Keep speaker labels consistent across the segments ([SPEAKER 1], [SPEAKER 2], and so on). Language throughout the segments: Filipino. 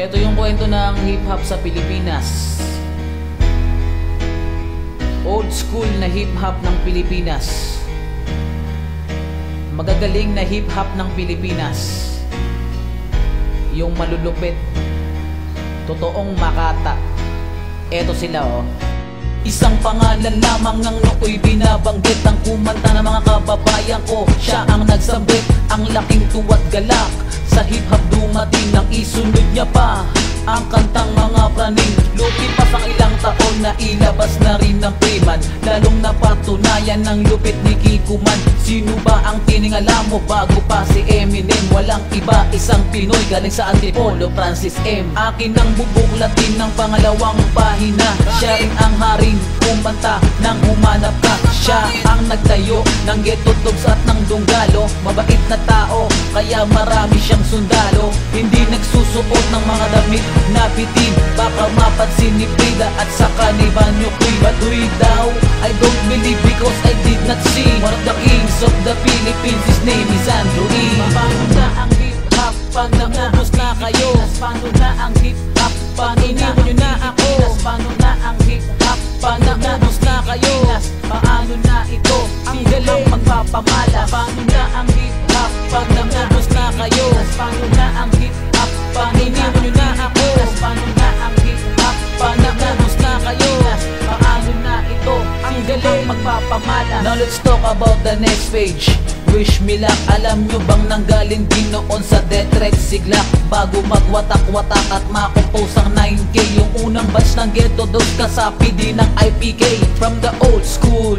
[SPEAKER 1] Ito yung kwento ng hip-hop sa Pilipinas. Old school na hip-hop ng Pilipinas. Magagaling na hip-hop ng Pilipinas. Yung malulupit. Totoong makata. Eto sila oh. Isang pangalan lamang ang nooy binabanggit Ang kumanta ng mga kababayan ko Siya ang nagsambit Ang laking tuwat galak Sa hip-hop dumating Nang isunod niya pa Ang kantang mga praning. Lumipas ang ilang taon na ilabas na rin ng Freeman Lalong napatunayan ng lupit ni Kikuman Sino ba ang tiningala mo bago pa si Eminem? Walang iba isang Pinoy galing sa Antipolo Francis M. Akin ang bubuklatin ng pangalawang pahina. Siya rin ang haring kumanta nang humanap ka. Siya ang nagtayo ng ghetto dogs at ng dunggalo Mabait na tao kaya marami siyang sundalo. Hindi nagsusuot ng mga damit na bitin. Baka mapansin ni Frida at saka ni Banyo Kuy Batuy daw I don't believe because I did not see. One of the kings of the Philippines His name is Andrew E. Paano na ang hip-hop? Pag naubos na kayo? Paano na ang hip-hop? Pag iniwan nyo na ako? Paano na ang hip-hop? Pag naubos na kayo? Paano na ito? Ang galing magpapamala. Paano na ang hip-hop? Pag naubos Paano na ang hip-hop? Pag iniwan nyo na ako Paano na ang hip-hop? Pag naubos na kayo. Paano na ito? Ang galing. magpapamala Now let's talk about the next page. Wish me luck, alam nyo bang nanggaling din noon sa death threat siglak Bago magwatak-watak at makompose ang 9K Yung unang batch ng ghetto dos kasapi din ng IPK From the old school.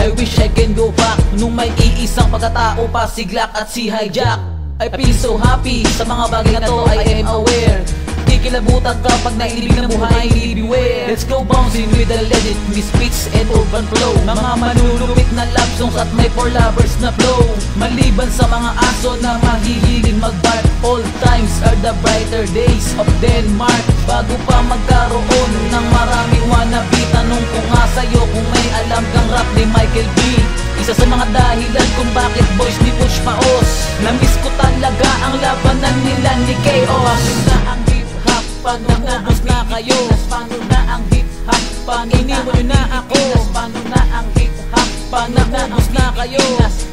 [SPEAKER 1] I wish I can go back. Nung may iisang pagkatao pa si Glock at si Hijack I feel so happy. Sa mga bagay na to I am aware. Kikilabutan kapag nailibig ng buhay Beware. Let's go bouncing with the legend Miss Beats and urban flow. Mga manulupit na love songs at may for lovers na flow. Maliban sa mga aso na mahihiling mag-bark All times are the brighter days of Denmark. Bago pa magkaroon ng maraming wannabe Tanong ko nga sa'yo kung may alam kang rap ni Michael B isa sa mga dahilan kung bakit boys ni Push Paos Namiss ko talaga ang labanan nila ni Chaos. Na ang hip-hop pag naubos na kayo. Paano na ang hip-hop pag iniwan nyo na ako. Paano na ang hip-hop pag naubos na kayo.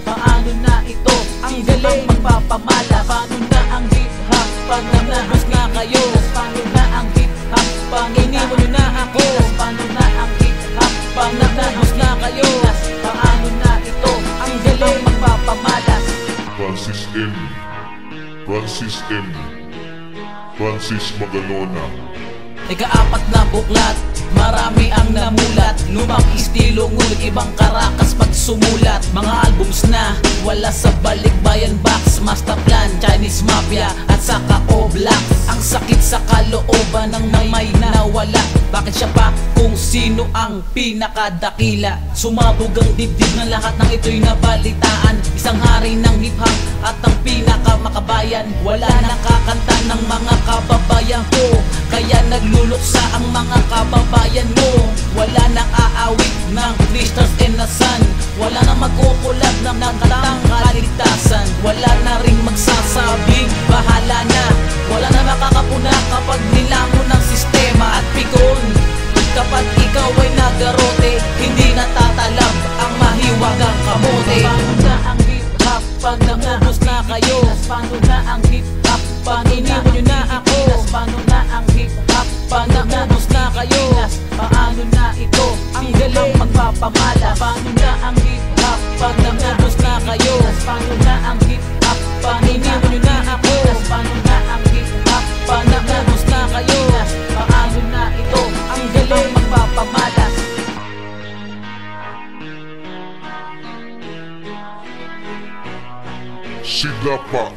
[SPEAKER 1] Paano na ito? Ang galing. magpapamala? Paano na ang hip-hop pag naubos na kayo. Paano na ang hip-hop pag iniwan nyo na ako
[SPEAKER 2] M. Francis M. Francis Magalona.
[SPEAKER 1] Ika-apat na buklat Marami ang namulat Lumang estilo ngunit ibang karakas pag sumulat Mga albums na wala sa balikbayan box Master Plan, Chinese Mafia at saka O-Blocks Ang sakit sa kalooban ng may nawala Bakit siya pa kung sino ang pinakadakila? Sumabog ang dibdib ng lahat ng ito'y nabalitaan. Isang hari ng hip-hop at ang pinakamakabayan. Wala nakakanta ng mga kababayan ko. Kaya nagluluksa ang mga kababayan mo. Wala nang aawit ng Crystals and the Sun Wala nang magkukulat ng nakatang kaligtasan ay nagarote Hindi natatalab ang mahiwagang kamote. Paano na ang hip-hop pag naubos na kayo. Paano na ang hip-hop pag iniwan nyo na ako. Paano na ang hip-hop pag naubos na kayo. Paano na ito? Ang galing. Magpapamala. Paano na ang hip-hop pag naubos na kayo. Paano na ang hip-hop pag iniwan nyo na ako. Paano na ang hip-hop pag naubos
[SPEAKER 2] Sila pa